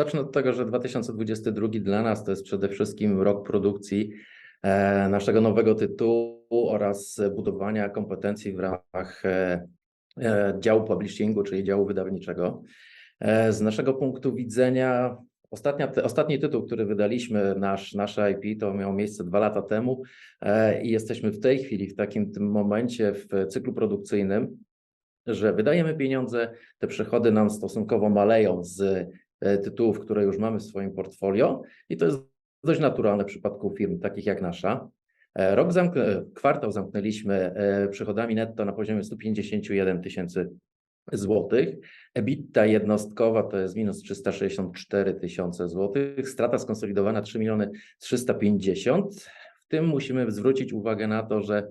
Zacznę od tego, że 2022 dla nas to jest przede wszystkim rok produkcji e, naszego nowego tytułu oraz budowania kompetencji w ramach e, e, działu publishingu, czyli działu wydawniczego. Z naszego punktu widzenia, ostatnia, ostatni tytuł, który wydaliśmy, nasz, nasze IP, to miało miejsce dwa lata temu i jesteśmy w tej chwili, w takim tym momencie w cyklu produkcyjnym, że wydajemy pieniądze, te przychody nam stosunkowo maleją z tytułów, które już mamy w swoim portfolio i to jest dość naturalne w przypadku firm takich jak nasza. E, Rok zamk- e, kwartał zamknęliśmy e, przychodami netto na poziomie 151 tysięcy złotych. EBITDA jednostkowa to jest minus 364 tysiące złotych. Strata skonsolidowana 3 miliony 350. W tym musimy zwrócić uwagę na to, że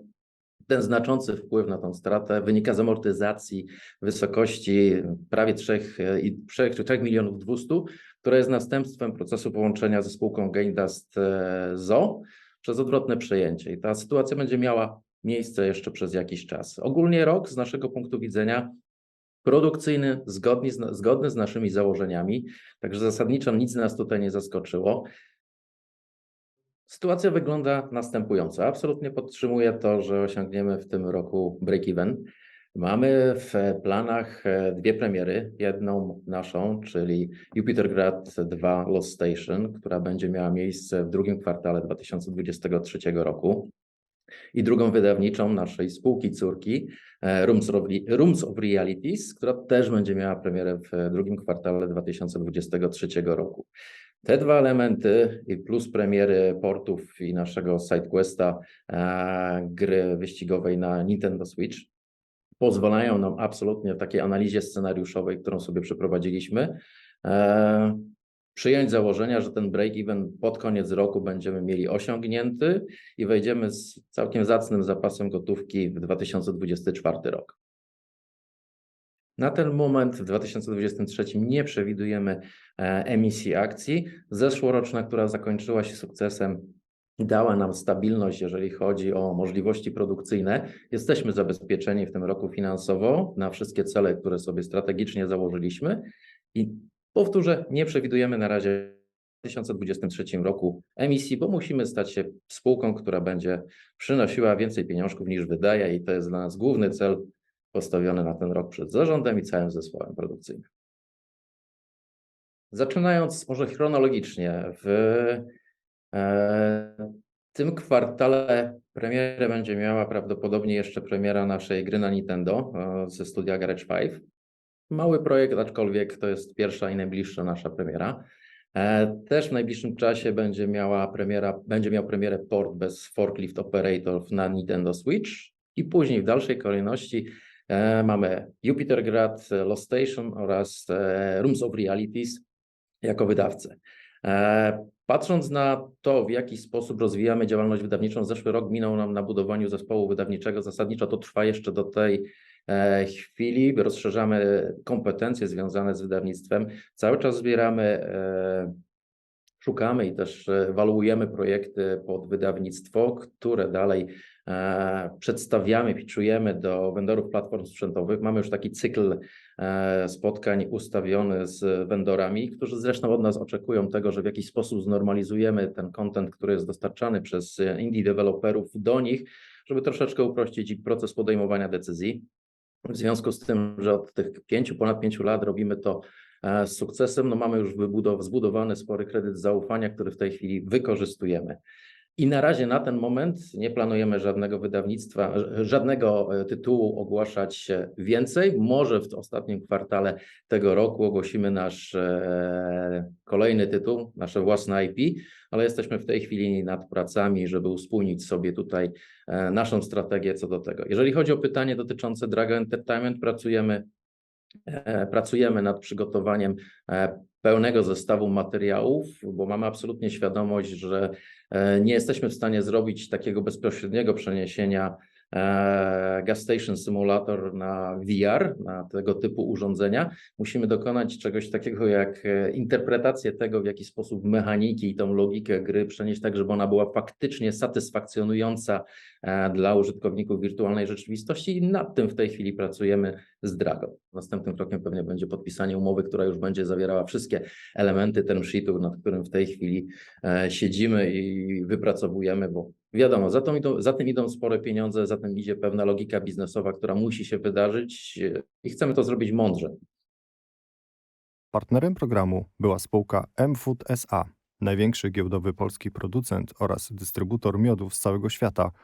ten znaczący wpływ na tą stratę wynika z amortyzacji wysokości prawie 3, i 3, 3 milionów 200, która jest następstwem procesu połączenia ze spółką Gaindust e, ZO przez odwrotne przejęcie. I ta sytuacja będzie miała miejsce jeszcze przez jakiś czas. Ogólnie rok z naszego punktu widzenia produkcyjny, zgodny z, zgodny z naszymi założeniami, także zasadniczo nic nas tutaj nie zaskoczyło. Sytuacja wygląda następująco. Absolutnie podtrzymuję to, że osiągniemy w tym roku break-even. Mamy w planach e, dwie premiery. Jedną naszą, czyli Jupitergrad 2 Lost Station, która będzie miała miejsce w drugim kwartale 2023 roku. I drugą wydawniczą naszej spółki córki, e, Rooms of, Rooms of Realities, która też będzie miała premierę w drugim kwartale 2023 roku. Te dwa elementy plus premiery portów i naszego SideQuesta e, gry wyścigowej na Nintendo Switch pozwalają nam absolutnie w takiej analizie scenariuszowej, którą sobie przeprowadziliśmy, e, przyjąć założenia, że ten break-even pod koniec roku będziemy mieli osiągnięty i wejdziemy z całkiem zacnym zapasem gotówki w 2024 rok. Na ten moment w 2023 nie przewidujemy e, emisji akcji. Zeszłoroczna, która zakończyła się sukcesem, dała nam stabilność, jeżeli chodzi o możliwości produkcyjne. Jesteśmy zabezpieczeni w tym roku finansowo na wszystkie cele, które sobie strategicznie założyliśmy. I powtórzę, nie przewidujemy na razie w 2023 roku emisji, bo musimy stać się spółką, która będzie przynosiła więcej pieniążków niż wydaje, i to jest dla nas główny cel postawiony na ten rok przed zarządem i całym zespołem produkcyjnym. Zaczynając może chronologicznie, w e, tym kwartale premierę będzie miała prawdopodobnie jeszcze premiera naszej gry na Nintendo e, ze studia Garage 5. Mały projekt, aczkolwiek to jest pierwsza i najbliższa nasza premiera. E, Też w najbliższym czasie będzie miała premiera, będzie miał premierę port bez forklift operator na Nintendo Switch i później w dalszej kolejności mamy Jupitergrad, e, Lost Station oraz e, Rooms of Realities jako wydawcę. E, Patrząc na to, w jaki sposób rozwijamy działalność wydawniczą, zeszły rok minął nam na budowaniu zespołu wydawniczego. Zasadniczo to trwa jeszcze do tej e, chwili. Rozszerzamy kompetencje związane z wydawnictwem. Cały czas zbieramy, e, szukamy i też e, ewaluujemy projekty pod wydawnictwo, które dalej e, przedstawiamy, pitchujemy do vendorów platform sprzętowych. Mamy już taki cykl e, spotkań ustawiony z vendorami, którzy zresztą od nas oczekują tego, że w jakiś sposób znormalizujemy ten content, który jest dostarczany przez e, indie deweloperów do nich, żeby troszeczkę uprościć ich proces podejmowania decyzji. W związku z tym, że od tych pięciu, ponad pięciu lat robimy to e, z sukcesem, no mamy już wybudow- zbudowany spory kredyt zaufania, który w tej chwili wykorzystujemy. I na razie na ten moment nie planujemy żadnego wydawnictwa, żadnego e, tytułu ogłaszać e, więcej. Może w ostatnim kwartale tego roku ogłosimy nasz e, kolejny tytuł, nasze własne IP, ale jesteśmy w tej chwili nad pracami, żeby uspójnić sobie tutaj naszą strategię co do tego. Jeżeli chodzi o pytanie dotyczące Dragon Entertainment, pracujemy Pracujemy nad przygotowaniem e, pełnego zestawu materiałów, bo mamy absolutnie świadomość, że e, nie jesteśmy w stanie zrobić takiego bezpośredniego przeniesienia e, Gas Station Simulator na VR, na tego typu urządzenia. Musimy dokonać czegoś takiego jak e, interpretację tego, w jaki sposób mechaniki i tą logikę gry przenieść tak, żeby ona była faktycznie satysfakcjonująca e, dla użytkowników wirtualnej rzeczywistości i nad tym w tej chwili pracujemy z Drago. Następnym krokiem pewnie będzie podpisanie umowy, która już będzie zawierała wszystkie elementy term sheetu, nad którym w tej chwili e, siedzimy i wypracowujemy, bo wiadomo, za, za tym idą spore pieniądze, za tym idzie pewna logika biznesowa, która musi się wydarzyć e, i chcemy to zrobić mądrze. Partnerem programu była spółka M-Food SA, największy giełdowy polski producent oraz dystrybutor miodów z całego świata –